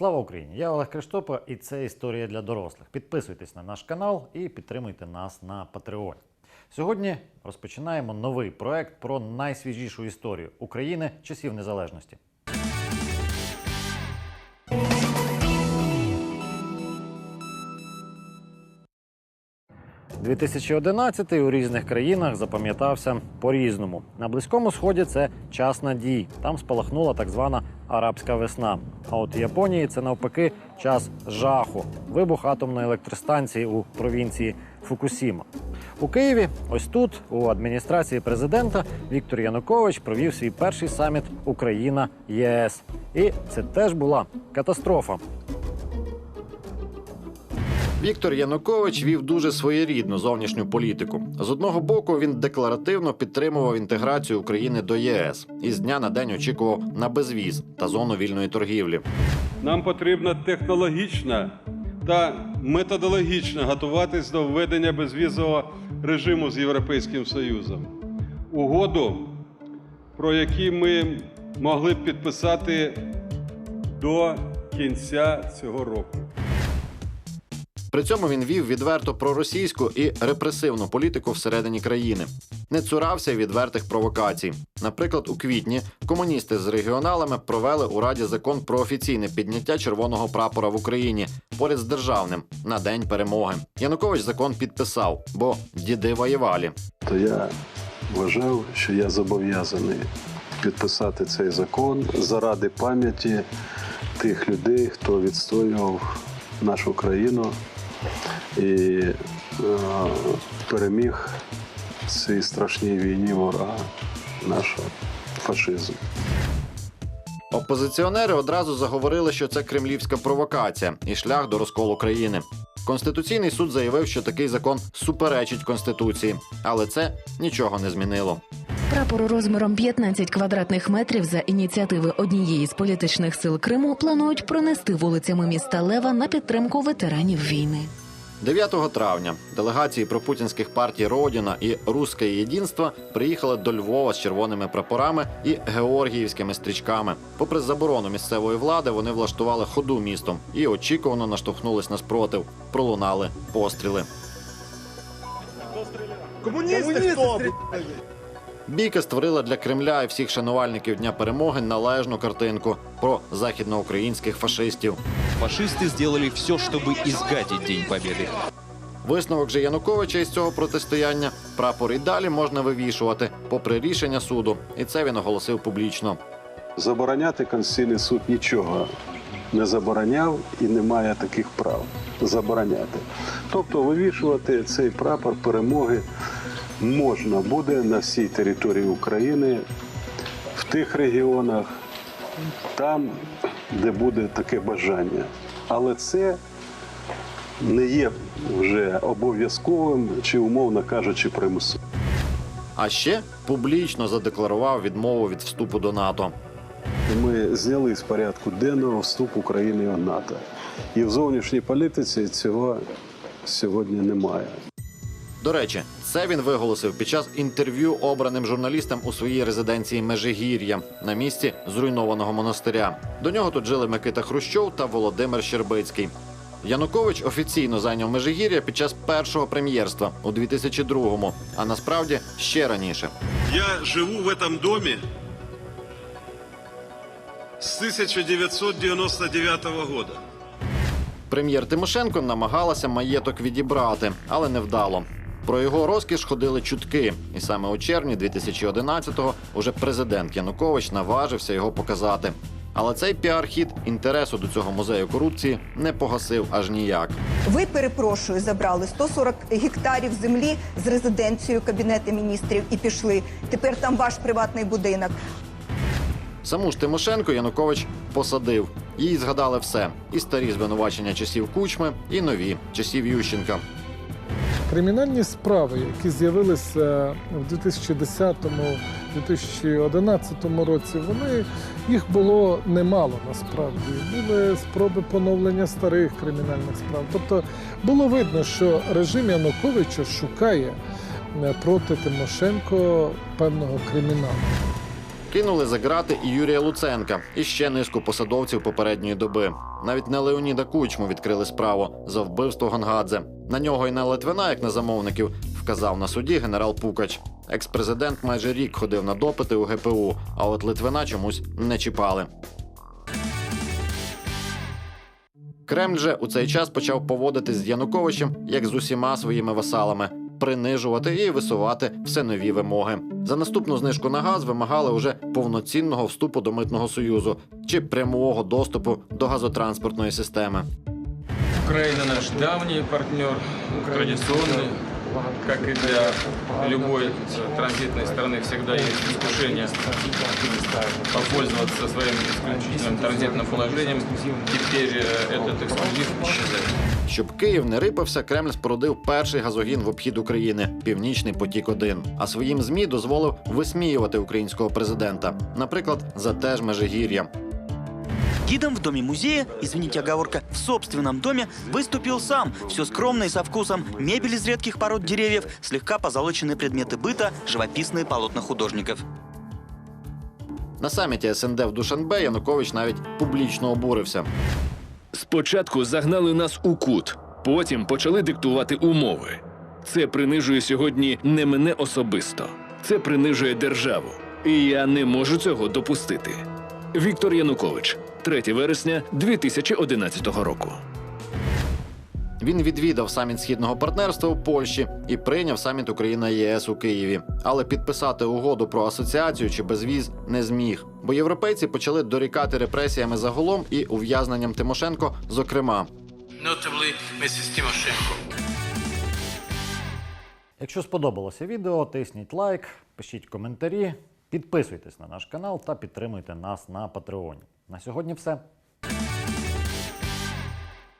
Слава Україні! Я Олег Криштопа, і це історія для дорослих. Підписуйтесь на наш канал і підтримуйте нас на Патреоні. Сьогодні розпочинаємо новий проект про найсвіжішу історію України часів незалежності. 2011 у різних країнах запам'ятався по-різному. На близькому сході це час надій. Там спалахнула так звана арабська весна. А от в Японії це навпаки час жаху. Вибух атомної електростанції у провінції Фукусіма. У Києві, ось тут, у адміністрації президента, Віктор Янукович провів свій перший саміт Україна ЄС. І це теж була катастрофа. Віктор Янукович вів дуже своєрідну зовнішню політику. З одного боку, він декларативно підтримував інтеграцію України до ЄС і з дня на день очікував на безвіз та зону вільної торгівлі. Нам потрібно технологічно та методологічно готуватись до введення безвізового режиму з Європейським Союзом. Угоду, про які ми могли б підписати до кінця цього року. При цьому він вів відверто проросійську і репресивну політику всередині країни. Не цурався відвертих провокацій. Наприклад, у квітні комуністи з регіоналами провели у Раді закон про офіційне підняття червоного прапора в Україні поряд з державним на день перемоги. Янукович закон підписав, бо діди воювали. то я вважав, що я зобов'язаний підписати цей закон заради пам'яті тих людей, хто відстоював нашу країну і е, переміг в цій страшній війні ворога нашого фашизму. Опозиціонери одразу заговорили, що це кремлівська провокація і шлях до розколу країни. Конституційний суд заявив, що такий закон суперечить конституції, але це нічого не змінило. Прапор розміром 15 квадратних метрів за ініціативи однієї з політичних сил Криму планують пронести вулицями міста Лева на підтримку ветеранів війни. 9 травня делегації пропутінських партій Родіна і Руське Єдинство приїхали до Львова з червоними прапорами і георгіївськими стрічками. Попри заборону місцевої влади, вони влаштували ходу містом і очікувано наштовхнулись на спротив. Пролунали постріли. Комуністи хто? Бійка створила для Кремля і всіх шанувальників Дня перемоги належну картинку про західноукраїнських фашистів. Фашисты сделали все, чтобы изгадить День Победы. Висновок же Януковича із цього протистояння прапор і далі можна вивішувати, попри рішення суду, і це він оголосив публічно. Забороняти Конституційний суд нічого не забороняв і не має таких прав забороняти. Тобто вивішувати цей прапор перемоги можна буде на всій території України, в тих регіонах, там, де буде таке бажання. Але це не є вже обов'язковим чи, умовно кажучи, примусовим. А ще публічно задекларував відмову від вступу до НАТО. Ми зняли з порядку денного вступ України в НАТО. І в зовнішній політиці цього сьогодні немає. До речі, це він виголосив під час інтерв'ю обраним журналістам у своїй резиденції Межигір'я на місці зруйнованого монастиря. До нього тут жили Микита Хрущов та Володимир Щербицький. Янукович офіційно зайняв Межигір'я під час першого прем'єрства у 2002-му, а насправді ще раніше. Я живу в этом доме с 1999 года. Прем'єр Тимошенко намагалася маєток відібрати, але невдало. Про його розкіш ходили чутки, і саме у червні 2011-го уже президент Янукович наважився його показати. Але цей піар-хід інтересу до цього музею корупції не погасив аж ніяк. Ви перепрошую, забрали 140 гектарів землі з резиденцією кабінету міністрів і пішли. Тепер там ваш приватний будинок. Саму ж Тимошенко Янукович посадив. Їй згадали все: і старі звинувачення часів кучми, і нові часів Ющенка. Кримінальні справи, які з'явилися в 2010-2011 році, вони їх було немало насправді. Були спроби поновлення старих кримінальних справ. Тобто було видно, що режим Януковича шукає е, проти Тимошенко певного криміналу. Кинули за грати і Юрія Луценка, і ще низку посадовців попередньої доби. Навіть на Леоніда Кучму відкрили справу за вбивство Гангадзе. На нього і на Литвина, як на замовників, вказав на суді генерал Пукач. Екс-президент майже рік ходив на допити у ГПУ, а от Литвина чомусь не чіпали. Кремль же у цей час почав поводитись з Януковичем як з усіма своїми васалами, принижувати і висувати все нові вимоги. За наступну знижку на газ вимагали уже повноцінного вступу до митного союзу чи прямого доступу до газотранспортної системи. Украина наш давний партнер, традиционный, как и для любой э, транзитной страны всегда есть искушение попользоваться своим исключительным транзитным положением. Теперь э, этот эксклюзив исчезает. Щоб Київ не рипався, Кремль спорудив перший газогін в обхід України Північний потік 1 А своїм змі дозволив висміювати українського президента, наприклад, за теж Межигір'я. Гидом в доме музея, извините оговорка, в собственном доме выступил сам. Все скромно и со вкусом. Мебель из редких пород деревьев, слегка позолоченные предметы быта, живописные полотна художников. На саміті СНД в Душанбе Янукович навіть публічно обурився. Спочатку загнали нас у кут, потім почали диктувати умови. Це принижує сьогодні не мене особисто, це принижує державу. І я не можу цього допустити. Віктор Янукович, 3 вересня 2011 року. Він відвідав саміт східного партнерства у Польщі і прийняв саміт Україна ЄС у Києві. Але підписати угоду про асоціацію чи безвіз не зміг, бо європейці почали дорікати репресіями загалом і ув'язненням Тимошенко, зокрема. Notably, Mrs. Timoshenko. Якщо сподобалося відео, тисніть лайк, пишіть коментарі, Підписуйтесь на наш канал та підтримуйте нас на Патреоні. На сьогодні все.